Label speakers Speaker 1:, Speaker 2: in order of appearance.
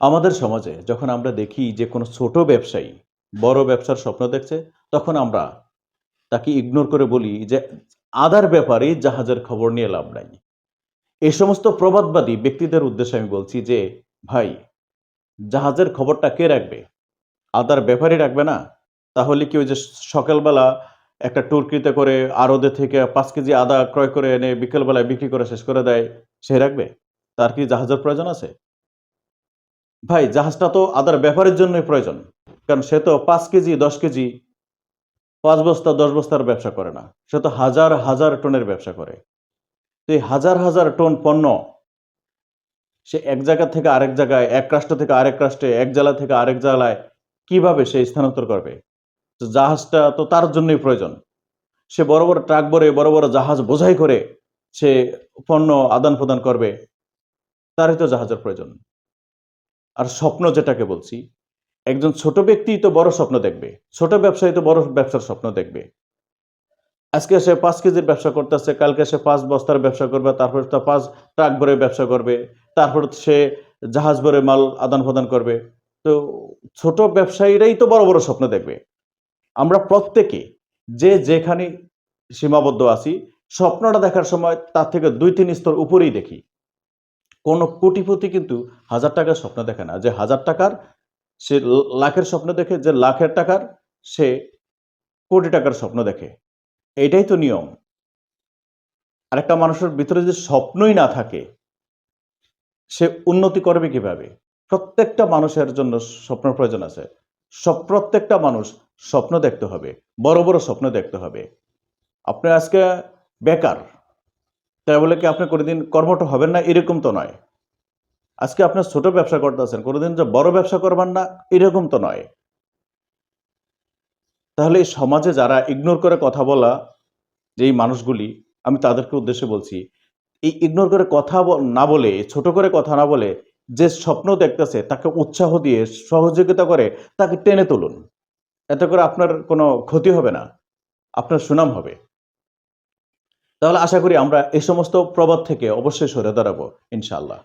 Speaker 1: আমাদের সমাজে যখন আমরা দেখি যে কোনো ছোট ব্যবসায়ী বড় ব্যবসার স্বপ্ন দেখছে, তখন আমরা তাকে ইগনোর করে বলি যে, আদার ব্যাপারে জাহাজের খবর নিয়ে লাভ নাই। এই সমস্ত প্রবাদবাদী ব্যক্তিদের উদ্দেশ্যে আমি বলছি যে, ভাই, জাহাজের খবরটা কে রাখবে? আদার ব্যাপারই রাখবে না? তাহলে কি ওই যে সকালবেলা একটা টুরকিতে করে আরদে থেকে পাঁচ কেজি আদা ক্রয় করে এনে বিকেলবেলায় বিক্রি করে শেষ করে দেয়? সে রাখবে? তার কি জাহাজের প্রয়োজন আছে? ভাই, জাহাজটা তো আদার ব্যাপারের জন্যই প্রয়োজন। কারণ সে তো পাঁচ কেজি, দশ কেজি, পাঁচ বস্তা, দশ বস্তার ব্যবসা করে না। সে তো হাজার হাজার টনের ব্যবসা করে। এই হাজার হাজার টন পণ্য সে এক জায়গা থেকে আরেক জায়গায়, এক রাষ্ট্র থেকে আরেক রাষ্ট্রে, এক জেলা থেকে আরেক জেলায় কীভাবে সে স্থানান্তর করবে? জাহাজটা তো তার জন্যই প্রয়োজন। সে বড় বড় ট্রাক ভরে, বড় বড় জাহাজ বোঝাই করে সে পণ্য আদান প্রদান করবে। তারই তো জাহাজের প্রয়োজন। আর স্বপ্ন যেটাকে বলছি, একজন ছোট ব্যক্তি তো বড় স্বপ্ন দেখবে, ছোট ব্যবসায়ী তো বড় ব্যবসার স্বপ্ন দেখবে। আজকে সে পাঁচ কেজির ব্যবসা করতেছে, কালকে সে পাঁচ বস্তার ব্যবসা করবে, তারপর তা পাঁচ ট্রাক ভরে ব্যবসা করবে, তারপর সে জাহাজ ভরে মাল আদান প্রদান করবে। তো ছোট ব্যবসায়ীরাই তো বড় বড় স্বপ্ন দেখবে। আমরা প্রত্যেকে যে যেখানে সীমাবদ্ধ আছি, স্বপ্নটা দেখার সময় তার থেকে দুই তিন স্তর উপরেই দেখি। কোনো কোটিপতি কিন্তু হাজার টাকার স্বপ্ন দেখে না। যে হাজার টাকার, সে লাখের স্বপ্ন দেখে, যে লাখের টাকার, সে কোটি টাকার স্বপ্ন দেখে। এটাই তো নিয়ম। আর একটা মানুষের ভিতরে যে স্বপ্নই না থাকে, সে উন্নতি করবে কীভাবে? প্রত্যেকটা মানুষের জন্য স্বপ্ন প্রয়োজন আছে। সব প্রত্যেকটা মানুষ স্বপ্ন দেখতে হবে, বড় বড় স্বপ্ন দেখতে হবে। আপনি আজকে বেকার তাই বলে কি, আপনি কোনোদিন কর্মঠ হবেন না? এরকম তো নয়। আজকে আপনি ছোট ব্যবসা করতেছেন, কোনোদিন যে বড় ব্যবসা করবেন না, এরকম তো নয়। তাহলে এই সমাজে যারা ইগনোর করে কথা বলা, যেই মানুষগুলি, আমি তাদেরকে উদ্দেশ্যে বলছি, এই ইগনোর করে কথা না বলে, ছোট করে কথা না বলে, যে স্বপ্ন দেখতেছে, তাকে উৎসাহ দিয়ে, সহযোগিতা করে, তাকে টেনে তুলুন। এতে করে আপনার কোনো ক্ষতি হবে না, আপনার সুনাম হবে। তাহলে আশা করি আমরা এই সমস্ত প্রবাদ থেকে অবশ্যই সরে দাঁড়াবো ইনশাআল্লাহ।